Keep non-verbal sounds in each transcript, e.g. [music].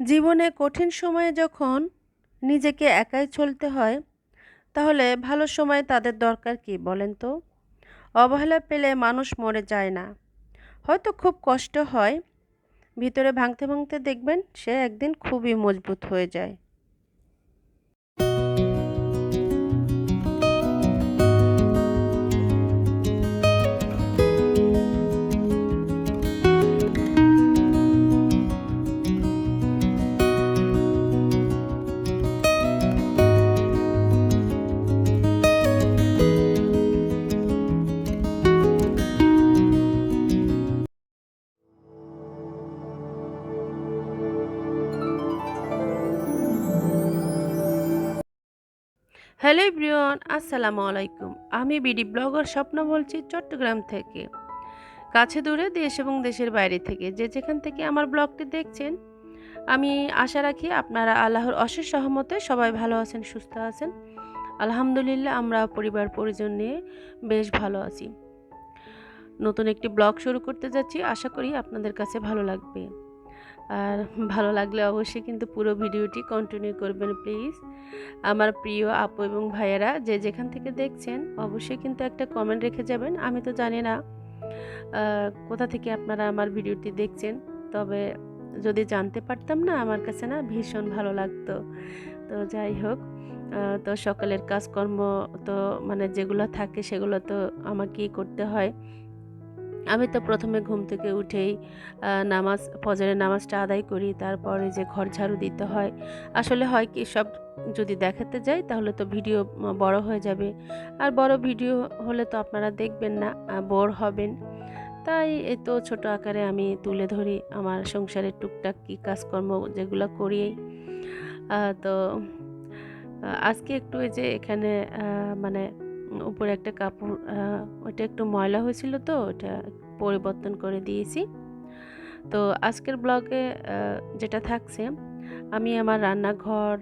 জীবনে কঠিন সময়ে যখন নিজেকে একাই চলতে হয়, তাহলে ভালো সময় তাদের দরকার কি বলেন তো? অবহেলা পেলে মানুষ মরে যায় না। হয়তো খুব কষ্ট হয়, ভিতরে ভাঙতে ভাঙতে দেখবেন সে একদিন খুবই মজবুত হয়ে যায়। হ্যালো এভরিওয়ান, আসসালামু আলাইকুম। আমি বিডি ব্লগার স্বপ্ন বলছি চট্টগ্রাম থেকে। কাছে দূরে দেশ এবং দেশের বাইরে থেকে। যে যেখান থেকে আমার ব্লগটি দেখছেন, আমি আশা রাখি আপনারা আল্লাহর অশেষ সহমতে সবাই ভালো আছেন, সুস্থ আছেন। আলহামদুলিল্লাহ, আমরা পরিবার পরিজন নিয়ে বেশ ভালো আছি। নতুন একটি ব্লগ শুরু করতে যাচ্ছি। আশা করি আপনাদের কাছে ভালো লাগবে। আর ভালো লাগলে অবশ্যই কিন্তু পুরো ভিডিওটি কন্টিনিউ করবেন প্লিজ আমার প্রিয় আপু এবং ভাইয়েরা, যে যেখান থেকে দেখছেন, অবশ্যই কিন্তু একটা কমেন্ট রেখে যাবেন। আমি তো জানি না কোথা থেকে আপনারা আমার ভিডিওটি দেখছেন, তবে যদি জানতে পারতাম না, আমার কাছে না ভীষণ ভালো লাগতো। তো যাই হোক তো সকালের কাজকর্ম তো মানে যেগুলো থাকে, সেগুলো তো আমাকেই করতে হয়। আমি তো প্রথমে ঘুম থেকে উঠেই নামাজ, ফজরের নামাজটা আদায় করি, তারপরে যে ঘর ঝাড়ু দিতে হয়। আসলে হয় কি, সব যদি দেখাতে যাই, তাহলে তো ভিডিও বড় হয়ে যাবে। আর বড় ভিডিও হলে তো আপনারা দেখবেন না বোর হবেন। তাই এই তো ছোটো আকারে আমি তুলে ধরি আমার সংসারের টুকটাক কী কাজকর্ম যেগুলো করি। তো আজকে একটু এই যে এখানে মানে উপরে একটা কাপড় ওটা একটু ময়লা হয়েছিল তো ওটা পরিবর্তন করে দিয়েছি। তো আজকের ব্লগে যেটা থাকছে, আমি আমার রান্নাঘর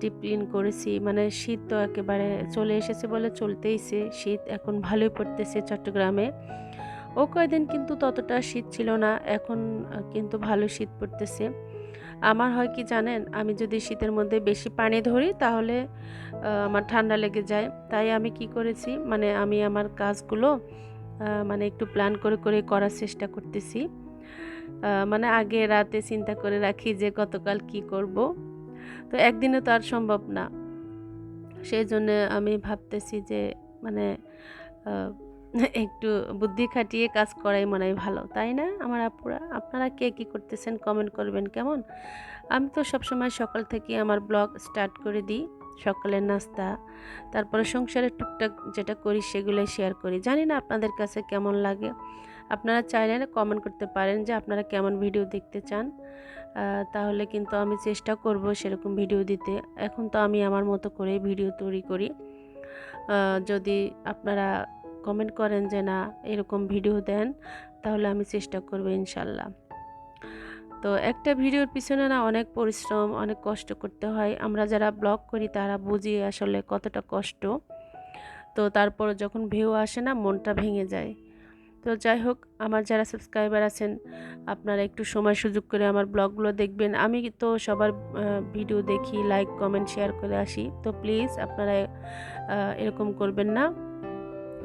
ডিপ ক্লিন করেছি। মানে শীত তো একেবারে চলে এসেছে বলে চলতেইছে শীত এখন ভালোই পড়তেছে চট্টগ্রামে। ও কয়দিন কিন্তু ততটা শীত ছিল না, এখন কিন্তু ভালো শীত পড়তেছে। আমার হয় কি জানেন, আমি যদি শীতের মধ্যে বেশি পানি ধরি তাহলে আমার ঠান্ডা লেগে যায়। তাই আমি কি করেছি মানে আমি আমার কাজগুলো মানে একটু প্ল্যান করে করে করার চেষ্টা করতেছি। মানে আগে রাতে চিন্তা করে রাখি যে গতকাল কি করব। তো একদিনে তো আর সম্ভব না। সেই জন্য আমি ভাবতেছি যে মানে [laughs] একটু বুদ্ধি খাটিয়ে কাজ করাই মনে হয় ভালো। তাই না, আমার আপুরা? আপনারা কে কী করতেছেন? কমেন্ট করবেন কেমন? আমি তো সবসময় সকাল থেকে আমার ব্লগ স্টার্ট করে দিই। সকালের নাস্তা, তারপরে সংসারের টুকটাক যেটা করি সেগুলোই শেয়ার করি। জানি না আপনাদের কাছে কেমন লাগে। আপনারা চাইলে কমেন্ট করতে পারেন যে আপনারা কেমন ভিডিও দেখতে চান। তাহলে কিন্তু আমি চেষ্টা করব সেরকম ভিডিও দিতে। এখন তো আমি আমার মতো করে ভিডিও তৈরি করি। যদি আপনারা কমেন্ট করেন যে না এরকম ভিডিও দেন, তাহলে আমি চেষ্টা করব ইনশাল্লাহ। তো একটা ভিডিওর পিছনে না অনেক পরিশ্রম, অনেক কষ্ট করতে হয়। আমরা যারা ব্লগ করি তারা বুঝি আসলে কতটা কষ্ট। তো তারপর যখন ভিউ আসে না মনটা ভেঙে যায়। তো যাই হোক, আমার যারা সাবস্ক্রাইবার আছেন, আপনারা একটু সময় সুযোগ করে আমার ব্লগগুলো দেখবেন। আমি তো সবার ভিডিও দেখি লাইক কমেন্ট শেয়ার করে আসি। তো প্লিজ আপনারা এরকম করবেন না।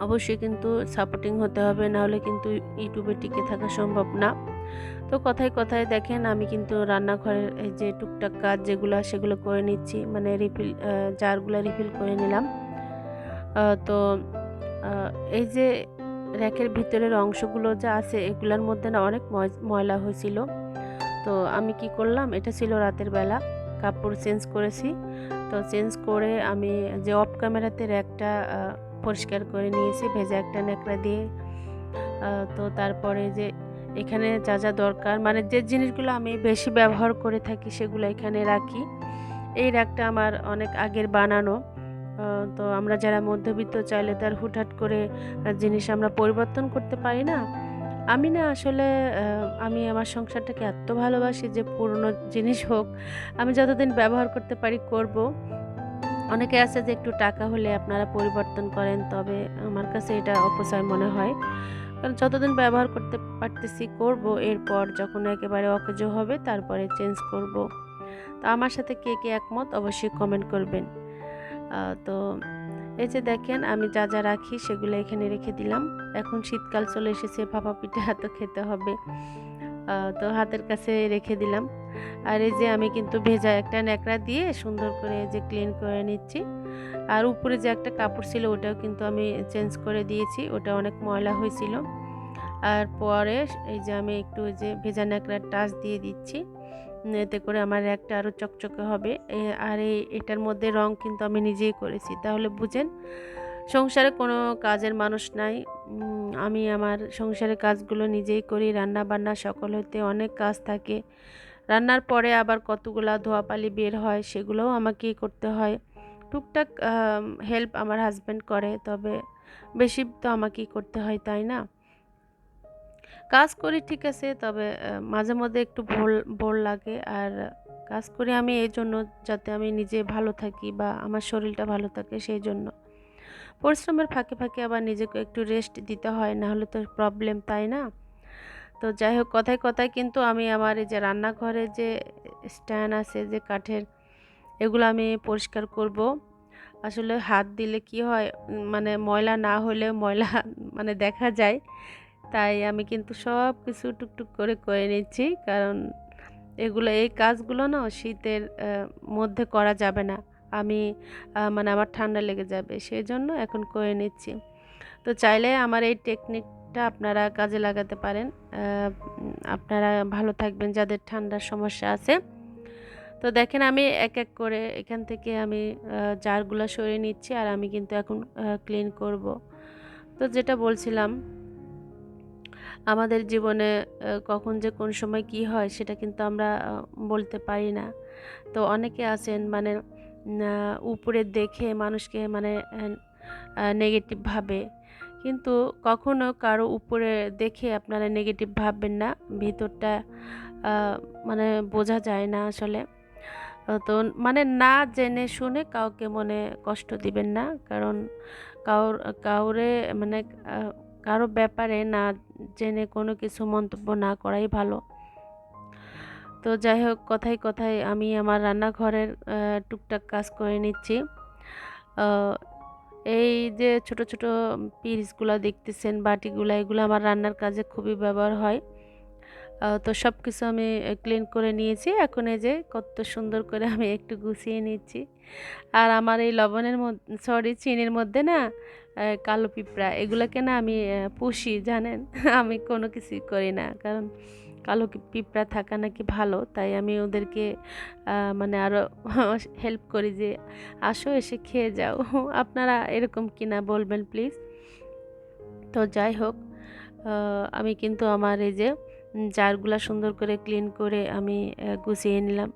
অবশ্যই কিন্তু সাপোর্টিং হতে হবে, নাহলে কিন্তু ইউটিউবে টিকে থাকা সম্ভব না। তো কথায় কথায় দেখেন আমি কিন্তু রান্নাঘরের যে টুকটাক কাজ যেগুলো সেগুলো করে নিচ্ছি মানে রিফিল জারগুলো রিফিল করে নিলাম। তো এই যে র্যাকের ভিতরের অংশগুলো যা আছে এগুলোর মধ্যে না অনেক ময়লা হয়েছিল। তো আমি কি করলাম, এটা ছিল রাতের বেলা, কাপড় চেঞ্জ করেছি। তো চেঞ্জ করে আমি যে অফ ক্যামেরাতে র্যাকটা পরিষ্কার করে নিয়েছি, ভেজা একটা ন্যাকড়া দিয়ে। তো তারপরে যে এখানে যা যা দরকার। মানে যে জিনিসগুলো আমি বেশি ব্যবহার করে থাকি সেগুলো এখানে রাখি। এই র্যাকটা আমার অনেক আগের বানানো। তো আমরা যারা মধ্যবিত্ত, চাইলে তার হুটহাট করে জিনিস আমরা পরিবর্তন করতে পারি না। আমি না আসলে আমি আমার সংসারটাকে এত ভালোবাসি যে পুরনো জিনিস হোক, আমি যতদিন ব্যবহার করতে পারি করব। অনেকে আছে যে একটু টাকা হলে আপনারা পরিবর্তন করেন, তবে আমার কাছে এটা অপচয় মনে হয়। কারণ যতদিন ব্যবহার করতে পারতেছি করব, এরপর যখন একেবারে অকেজ হবে, তারপরে চেঞ্জ করব। তো আমার সাথে কে কে একমত অবশ্যই কমেন্ট করবেন। তো এই যে দেখেন, আমি যা যা রাখি সেগুলো এখানে রেখে দিলাম। এখন শীতকাল চলে এসেছে, ভাপা পিঠা [laughs] তো খেতে হবে। তো হাতের কাছে রেখে দিলাম। আর এই যে আমি কিন্তু ভেজা একটা ন্যাকড়া দিয়ে সুন্দর করে যে ক্লিন করে নিচ্ছি। আর উপরে যে একটা কাপড় ছিল ওটাও কিন্তু আমি চেঞ্জ করে দিয়েছি, ওটা অনেক ময়লা হয়েছিল। আর পরে এই যে আমি একটু ওই যে ভেজা ন্যাকড়ার টাচ দিয়ে দিচ্ছি এতে করে আমার একটা আরও চকচকে হবে। আর এই, এটার মধ্যে রং কিন্তু আমি নিজেই করেছি। তাহলে বুঝেন, সংসারে কোনো কাজের মানুষ নাই। আমি আমার সংসারের কাজগুলো নিজেই করি রান্না বান্না সকল হইতে অনেক কাজ থাকে। রান্নার পরে আবার কতগুলা ধোয়াপালি বের হয়, সেগুলোও আমাকেই করতে হয়। টুকটাক হেল্প আমার হাজব্যান্ড করে, তবে বেশি তো আমাকেই করতে হয়, তাই না? কাজ করি ঠিক আছে, তবে মাঝে মধ্যে একটু বোর বোর লাগে, আর কাজ করি আমি এই জন্য যাতে আমি নিজে ভালো থাকি বা আমার শরীরটা ভালো থাকে সেই জন্য। পরিশ্রমের ফাঁকে ফাঁকে আবার নিজেকে একটু রেস্ট দিতে হয় না হলে তো প্রবলেম তাই না? তো যাই হোক, কথায় কথায় কিন্তু আমি আমার এই যে রান্নাঘরে যে স্ট্যান্ড আছে, যে কাঠের এগুলো আমি পরিষ্কার করব। আসলে হাত দিলে কি হয় মানে ময়লা না হলে ময়লা [laughs] মানে দেখা যায়। তাই আমি কিন্তু সব কিছু টুকটুক করে করে নিচ্ছি, কারণ এগুলো, এই কাজগুলো না শীতের মধ্যে করা যাবে না। আমি মানে আমার ঠান্ডা লেগে যাবে সেই জন্য এখন করে নিচ্ছি। তো চাইলে আমার এই টেকনিকটা আপনারা কাজে লাগাতে পারেন। আপনারা ভালো থাকবেন, যাদের ঠান্ডার সমস্যা আছে। তো দেখেন আমি এক এক করে এখান থেকে আমি জারগুলো সরিয়ে নিচ্ছি আর আমি কিন্তু এখন ক্লিন করব। তো যেটা বলছিলাম, আমাদের জীবনে কখন যে কোন সময় কি হয় সেটা কিন্তু আমরা বলতে পারি না। তো অনেকে আছেন মানে উপরে দেখে মানুষকে মানে নেগেটিভ ভাবে। কিন্তু কখনো কারও উপরে দেখে আপনারা নেগেটিভ ভাববেন না, ভিতরটা মানে বোঝা যায় না আসলে। তো মানে না জেনে শুনে কাউকে মনে কষ্ট দিবেন না, কারণ কাউর, কাউরে মানে কারও ব্যাপারে না জেনে কোনো কিছু মন্তব্য না করাই ভালো। তো যাই হোক, কথায় কথায় আমি আমার রান্নাঘরের টুকটাক কাজ করে নিচ্ছি। এই যে ছোট ছোট পিসগুলো দেখতেছেন, বাটিগুলো, এগুলো আমার রান্নার কাজে খুবই ব্যবহার হয়। তো সব কিছু আমি ক্লিন করে নিয়েছি। এখন এই যে কত সুন্দর করে আমি একটু গুছিয়ে নিচ্ছি। আর আমার এই লবণের মধ্যে সরি চিনির মধ্যে না কালো পিঁপড়া, এগুলোকে না আমি পুষি, জানেন? [laughs] আমি কোনো কিছুই করি না। কারণ কালো পিঁপড়া থাকা নাকি ভালো, তাই আমি ওদেরকে মানে আরও হেল্প [laughs] করি যে, আসো, এসে খেয়ে যাও। [laughs] আপনারা এরকম কিনা বলবেন প্লিজ তো যাই হোক আমি কিন্তু আমার এই যে জারগুলা সুন্দর করে ক্লিন করে আমি গুছিয়ে নিলাম।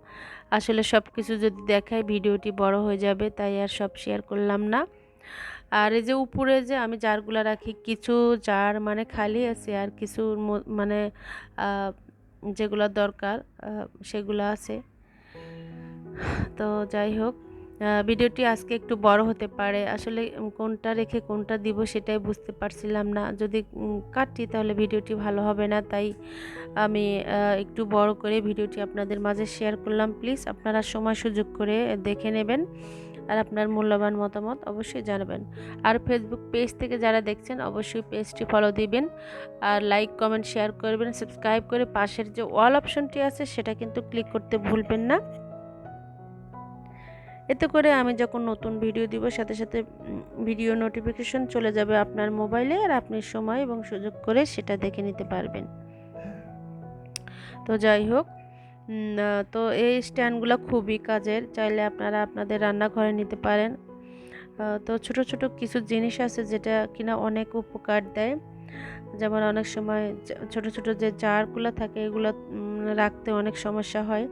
আসলে সব কিছু যদি দেখায় ভিডিওটি বড় হয়ে যাবে, তাই আর সব শেয়ার করলাম না। আর এই যে উপরে যে আমি জারগুলা রাখি, কিছু জার মানে খালি আছে আর কিছু মানে যেগুলো দরকার সেগুলো আছে। তো যাই হোক ভিডিওটি আজকে একটু বড় হতে পারে। আসলে কোনটা রেখে কোনটা দিব সেটাই বুঝতে পারছিলাম না। যদি কাটি তাহলে ভিডিওটি ভালো হবে না। তাই আমি একটু বড় করে ভিডিওটি আপনাদের মাঝে শেয়ার করলাম। প্লিজ আপনারা সময় সুযোগ করে দেখে নেবেন আর আপনার মূল্যবান মতামত অবশ্যই জানাবেন। আর ফেসবুক পেজ থেকে যারা দেখছেন, অবশ্যই পেজটি ফলো দিবেন আর লাইক কমেন্ট শেয়ার করবেন। সাবস্ক্রাইব করে পাশের যে ওয়াল অপশনটি আছে, সেটা কিন্তু ক্লিক করতে ভুলবেন না। এতে করে আমি যখন নতুন ভিডিও দিব, সাথে সাথে ভিডিও নোটিফিকেশন চলে যাবে আপনার মোবাইলে আর আপনি সময় এবং সুযোগ করে সেটা দেখে নিতে পারবেন। তো যাই হোক তো এই স্ট্যান্ডগুলো খুবই কাজের। চাইলে আপনারা আপনাদের রান্নাঘরে নিতে পারেন। তো ছোট ছোট কিছু জিনিস আছে যেটা কিনা অনেক উপকার দেয়। যেমন অনেক সময় ছোট ছোট যে জারগুলো থাকে, এগুলো রাখতে অনেক সমস্যা হয়।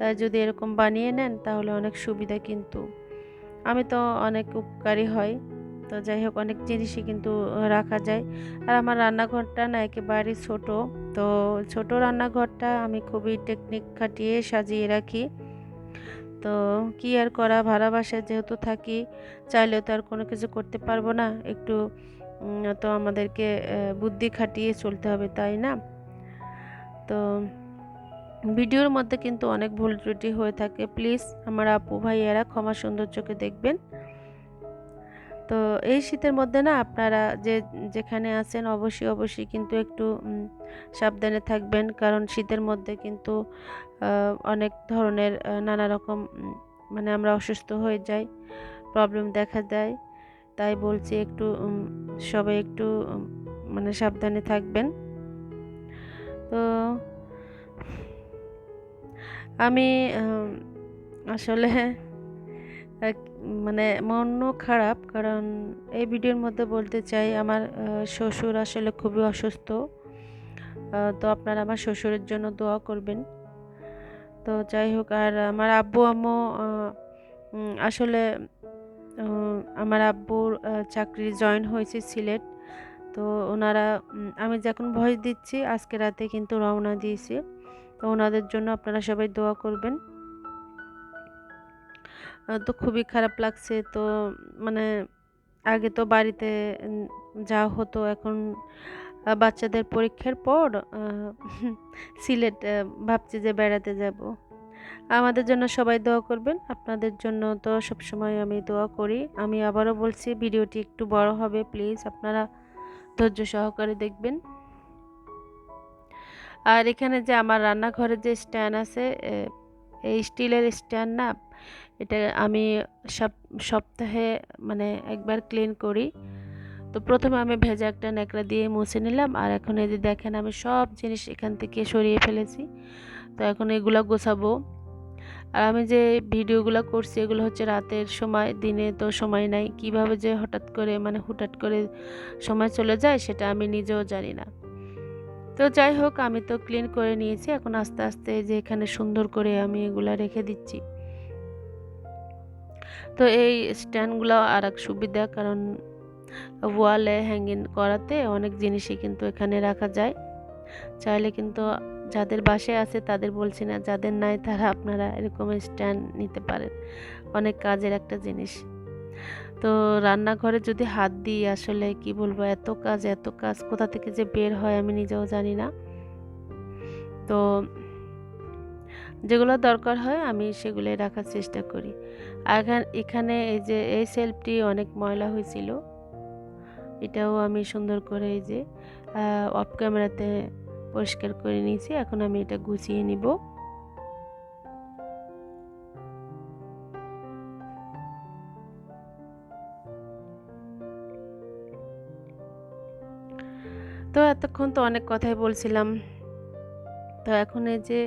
তাই যদি এরকম বানিয়ে নেন, তাহলে অনেক সুবিধা কিন্তু। আমি তো অনেক উপকারী হয় তো যাই হোক, অনেক জিনিসই কিন্তু রাখা যায়। আর আমার রান্নাঘরটা না একেবারে ছোট, তো ছোট রান্নাঘরটা আমি খুবই টেকনিক খাটিয়ে সাজিয়ে রাখি। তো কি আর করা ভাড়া বাসায় যেহেতু থাকি, চাইলেও তো আর কোনো কিছু করতে পারব না। একটু তো আমাদেরকে বুদ্ধি খাটিয়ে চলতে হবে, তাই না? তো ভিডিওর মধ্যে কিন্তু অনেক ভুল ত্রুটি হয়ে থাকে। প্লিজ আমার আপু ভাইয়েরা ক্ষমা সুন্দর চোখে দেখবেন। তো এই শীতের মধ্যে না আপনারা যে, যেখানে আছেন অবশ্যই অবশ্যই কিন্তু একটু সাবধানে থাকবেন। কারণ শীতের মধ্যে কিন্তু অনেক ধরনের নানা রকম মানে আমরা অসুস্থ হয়ে যাই, প্রবলেম দেখা দেয়। তাই বলছি একটু সবাই একটু মানে সাবধানে থাকবেন। তো আমি আসলে মানে মনও খারাপ কারণ এই ভিডিওর মধ্যে বলতে চাই আমার শ্বশুর আসলে খুবই অসুস্থ। তো আপনারা আমার শ্বশুরের জন্য দোয়া করবেন। তো যাই হোক, আর আমার আব্বু, আম্মু আসলে আমার আব্বুর চাকরি জয়েন হয়েছে সিলেট। তো ওনারা আমি যখন ভয়েস দিচ্ছি, আজকে রাতে কিন্তু রওনা দিয়েছি। তো ওনাদের জন্য আপনারা সবাই দোয়া করবেন। তো খুবই খারাপ লাগছে। তো মানে আগে তো বাড়িতে যা হতো এখন বাচ্চাদের পরীক্ষার পর সিলেট ভাবছি যে বেড়াতে যাব। আমাদের জন্য সবাই দোয়া করবেন। আপনাদের জন্য তো সবসময় আমি দোয়া করি। আমি আবারও বলছি, ভিডিওটি একটু বড় হবে। প্লিজ আপনারা ধৈর্য সহকারে দেখবেন। আর এখানে যে আমার রান্নাঘরে যে স্ট্যান্ড আছে এই স্টিলের স্ট্যান্ড না, এটা আমি সব সপ্তাহে মানে একবার ক্লিন করি। তো প্রথমে আমি ভেজা একটা ন্যাকড়া দিয়ে মুছে নিলাম, আর এখন এই যে দেখেন আমি সব জিনিস এখান থেকে সরিয়ে ফেলেছি। তো এখন এগুলো গোছাবো। আর আমি যে ভিডিওগুলো করছি, এগুলো হচ্ছে রাতের সময়, দিনে তো সময় নাই। কীভাবে যে হঠাৎ করে মানে হুটহাট করে সময় চলে যায়, সেটা আমি নিজেও জানি না। তো যাই হোক, আমি তো ক্লিন করে নিয়েছি। এখন আস্তে আস্তে যে এখানে সুন্দর করে আমি এগুলা রেখে দিচ্ছি। তো এই স্ট্যান্ডগুলো আর এক সুবিধা, কারণ ওয়ালে হ্যাঙ্গিং করাতে অনেক জিনিসই কিন্তু এখানে রাখা যায়। চাইলে কিন্তু যাদের বাসায় আছে তাদের বলছি না, যাদের নাই তারা আপনারা এরকম স্ট্যান্ড নিতে পারেন। অনেক কাজের একটা জিনিস। তো রান্নাঘরে যদি হাত দিই আসলে কি বলব, এত কাজ এত কাজ কোথা থেকে যে বের হয় আমি নিজেও জানি না। তো যেগুলো দরকার হয় আমি সেগুলোই রাখার চেষ্টা করি। এখান- এখানে এই যে, এই সেলফটি অনেক ময়লা হয়েছিল। এটাও আমি সুন্দর করে এই যে অফ ক্যামেরাতে পরিষ্কার করে নিয়েছি। এখন আমি এটা গুছিয়ে নিব। তো এতক্ষণ তো অনেক কথাই বলছিলাম। তো এখন এই যে,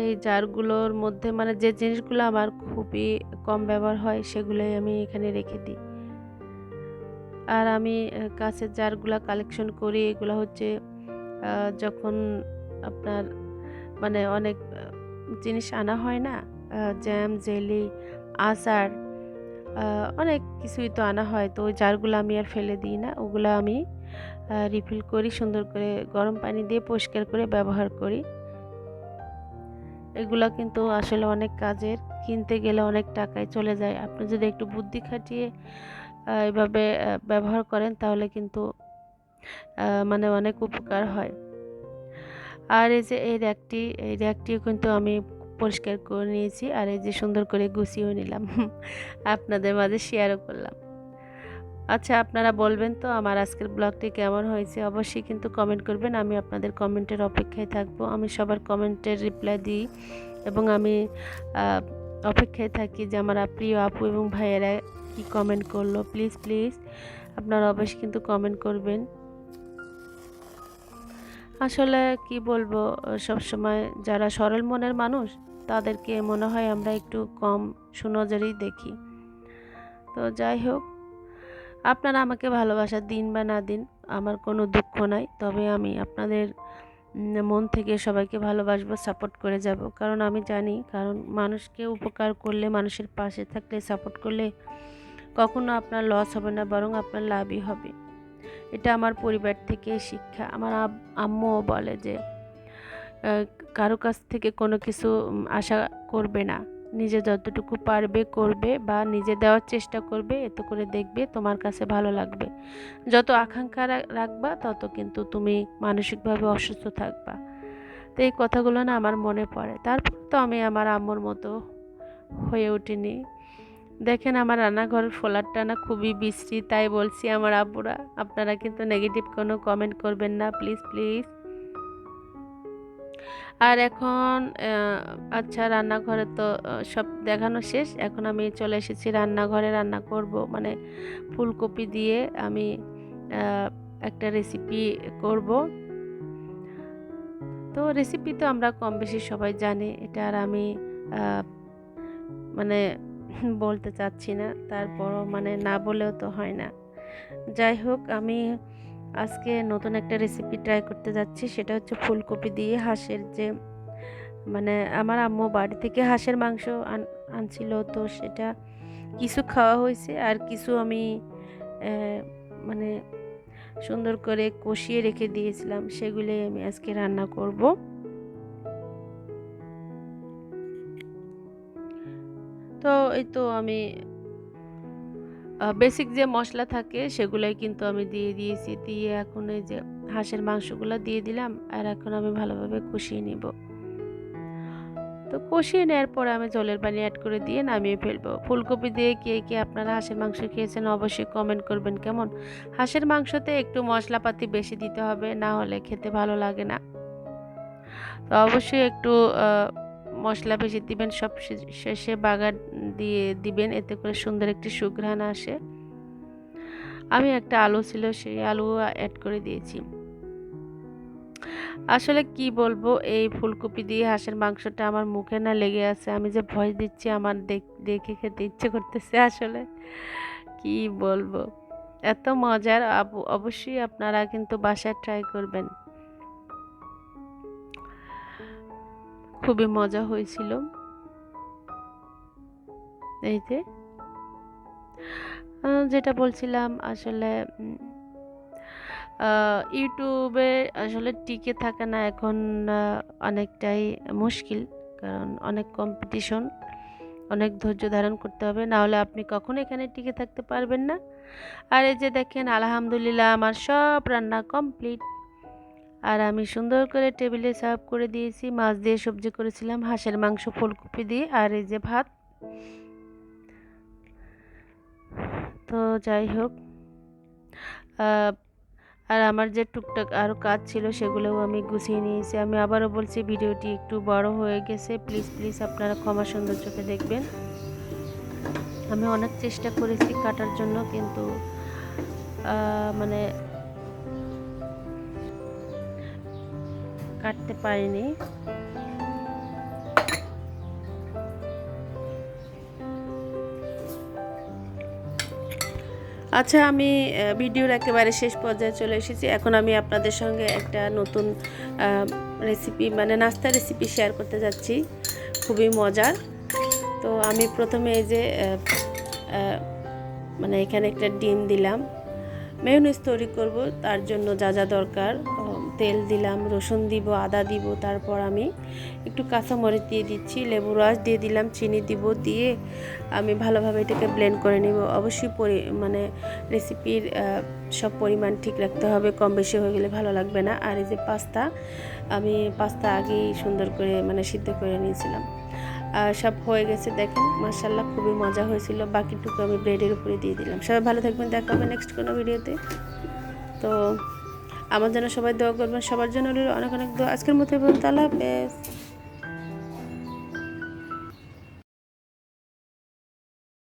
এই জারগুলোর মধ্যে মানে যে জিনিসগুলো আমার খুবই কম ব্যবহার হয় সেগুলোই আমি এখানে রেখে দিই। আর আমি কাঁচের জারগুলো কালেকশন করি, এগুলো হচ্ছে যখন আপনার মানে অনেক জিনিস আনা হয় না জ্যাম, জেলি, আচার অনেক কিছুই তো আনা হয়। তো ওই জারগুলো আমি আর ফেলে দিই না, ওগুলো আমি রিফিল করি, সুন্দর করে গরম পানি দিয়ে পরিষ্কার করে ব্যবহার করি। এগুলো কিন্তু আসলে অনেক কাজের, কিনতে গেলে অনেক টাকায় চলে যায়। আপনি যদি একটু বুদ্ধি খাটিয়ে এভাবে ব্যবহার করেন তাহলে কিন্তু মানে অনেক উপকার হয়। আর এই যে এই র্যাকটি, এই র্যাকটিও কিন্তু আমি পরিষ্কার করে নিয়েছি আর এই যে সুন্দর করে গুছিয়েও নিলাম। [laughs] আপনাদের মাঝে শেয়ারও করলাম। আচ্ছা আপনারা বলবেন তো আমার আজকের ব্লগটি কেমন হয়েছে? অবশ্যই কিন্তু কমেন্ট করবেন। আমি আপনাদের কমেন্টের অপেক্ষায় থাকব। আমি সবার কমেন্টের রিপ্লাই দিই এবং আমি অপেক্ষায় থাকি যে আমার প্রিয় আপু এবং ভাইয়েরা কি কমেন্ট করল। প্লিজ প্লিজ আপনারা অবশ্যই কিন্তু কমেন্ট করবেন। আসলে কি বলব, সব সময় যারা সরল মনের মানুষ, তাদেরকে মনে হয় আমরা একটু কম সুনজরেই দেখি। তো যাই হোক আপনারা আমাকে ভালোবাসা দিন বা না দিন, আমার কোনো দুঃখ নাই। তবে আমি আপনাদের মন থেকে সবাইকে ভালোবাসবো সাপোর্ট করে যাব। কারণ আমি জানি, কারণ মানুষকে উপকার করলে, মানুষের পাশে থাকলে সাপোর্ট করলে কখনো আপনার লস হবে না, বরং আপনার লাভই হবে। এটা আমার পরিবার থেকে শিক্ষা। আমার আম্মুও বলে যে কারও কাছ থেকে কোনো কিছু আশা করবে না। নিজে যতটুকু পারবে করবে বা নিজে দেওয়ার চেষ্টা করবে, এতে করে দেখবে তোমার কাছে ভালো লাগবে। যত আকাঙ্ক্ষা রাখবা, তত কিন্তু তুমি মানসিকভাবে অসুস্থ থাকবা। তো এই কথাগুলো না আমার মনে পড়ে। তারপর তো আমি আমার আম্মুর মতো হয়ে উঠিনি। দেখেন আমার রান্নাঘরের ফোলারটা না খুবই বিশ্রী, তাই বলছি আমার আব্বুরা, আপনারা কিন্তু নেগেটিভ কোনো কমেন্ট করবেন না প্লিজ প্লিজ আর এখন আচ্ছা রান্নাঘরে তো সব দেখানো শেষ। এখন আমি চলে এসেছি রান্নাঘরে। রান্না করব মানে ফুলকপি দিয়ে আমি একটা রেসিপি করব। তো রেসিপি তো আমরা কম বেশি সবাই জানি। এটা আর আমি মানে [laughs] বলতে চাচ্ছি না। তারপরও মানে না বলেও তো হয় না। যাই হোক, আমি আজকে নতুন একটা রেসিপি ট্রাই করতে যাচ্ছি, সেটা হচ্ছে ফুলকপি দিয়ে হাঁসের যে মানে আমার আম্মু বাড়ি থেকে হাঁসের মাংস আন- আনছিল, তো সেটা কিছু খাওয়া হয়েছে আর কিছু আমি মানে সুন্দর করে কষিয়ে রেখে দিয়েছিলাম সেগুলোই আমি আজকে রান্না করব। তো এই তো আমি বেসিক যে মশলা থাকে সেগুলোই কিন্তু আমি দিয়ে দিয়েছি। দিয়ে এখন এই যে হাঁসের মাংসগুলো দিয়ে দিলাম আর এখন আমি ভালোভাবে কষিয়ে নিব। তো কষিয়ে নেওয়ার পরে আমি জলের পানি অ্যাড করে দিয়ে নামিয়ে ফেলব। ফুলকপি দিয়ে কে কে আপনারা হাঁসের মাংস খেয়েছেন অবশ্যই কমেন্ট করবেন কেমন? হাঁসের মাংসতে একটু মশলাপাতি বেশি দিতে হবে, না হলে খেতে ভালো লাগে না। তো অবশ্যই একটু মশলা বেশি দিবেন, সব শেষে বাগার দিয়ে দিবেন, এতে করে সুন্দর একটি সুঘ্রাণ আসে। আমি একটা আলু ছিল, সেই আলু অ্যাড করে দিয়েছি। আসলে কি বলব, এই ফুলকপি দিয়ে হাঁসের মাংসটা আমার মুখে না লেগে আছে, আমি যে ভয় দিচ্ছি, আমার দেখে খেতে ইচ্ছে করতেছে আসলে। কি বলব? এত মজার অবশ্যই আপনারা কিন্তু বাসায় ট্রাই করবেন। খুবই মজা হয়েছিল। এই যে। যেটা বলছিলাম, আসলে ইউটিউবে আসলে টিকে থাকা না এখন অনেকটাই মুশকিল। কারণ অনেক কম্পিটিশন অনেক ধৈর্য ধারণ করতে হবে। না হলে আপনি কখনো এখানে টিকে থাকতে পারবেন না। আর এই যে দেখেন, আলহামদুলিল্লাহ, আমার সব রান্না কমপ্লিট আর আমি সুন্দর করে টেবিলে সার্ভ করে দিয়েছি। মাছ দিয়ে সবজি করেছিলাম, হাঁসের মাংস, ফুলকপি দিয়ে আর এই যে ভাত। তো যাই হোক আর আমার যে টুকটাক আরও কাজ ছিল সেগুলোও আমি গুছিয়ে নিয়েছি। আমি আবারও বলছি, ভিডিওটি একটু বড় হয়ে গেছে। প্লিজ প্লিজ আপনারা ক্ষমা সুন্দর চোখে দেখবেন। আমি অনেক চেষ্টা করেছি কাটার জন্য, কিন্তু মানে কাটতে পারিনি। আচ্ছা আমি ভিডিওর একেবারে শেষ পর্যায়ে চলে এসেছি। এখন আমি আপনাদের সঙ্গে একটা নতুন রেসিপি মানে নাস্তা রেসিপি শেয়ার করতে যাচ্ছি। খুবই মজার। তো আমি প্রথমে এই যে মানে এখানে একটা ডিম দিলাম। মেয়নিজ তৈরি করব, তার জন্য যা যা দরকার। তেল দিলাম, রসুন দিব, আদা দিব, তারপর আমি একটু কাঁচামরিচ দিয়ে দিচ্ছি, লেবু রস দিয়ে দিলাম, চিনি দিব, দিয়ে আমি ভালোভাবে এটাকে ব্লেন্ড করে নিব। অবশ্যই পরি মানে রেসিপির সব পরিমাণ ঠিক রাখতে হবে কম বেশি হয়ে গেলে ভালো লাগবে না। আর এই যে পাস্তা, আমি পাস্তা আগেই সুন্দর করে মানে সিদ্ধ করে নিয়েছিলাম। আর সব হয়ে গেছে দেখেন মার্শাল্লাহ খুবই মজা হয়েছিল। বাকিটুকু আমি ব্রেডের উপরে দিয়ে দিলাম। সবাই ভালো থাকবেন, দেখা হবে নেক্সট কোনো ভিডিওতে তো আমার জন্য সবাই দোয়া করবেন, সবার জন্য অনেক অনেক দোয়া। আজকের মতো বলুন আল্লাহ হাফেজ।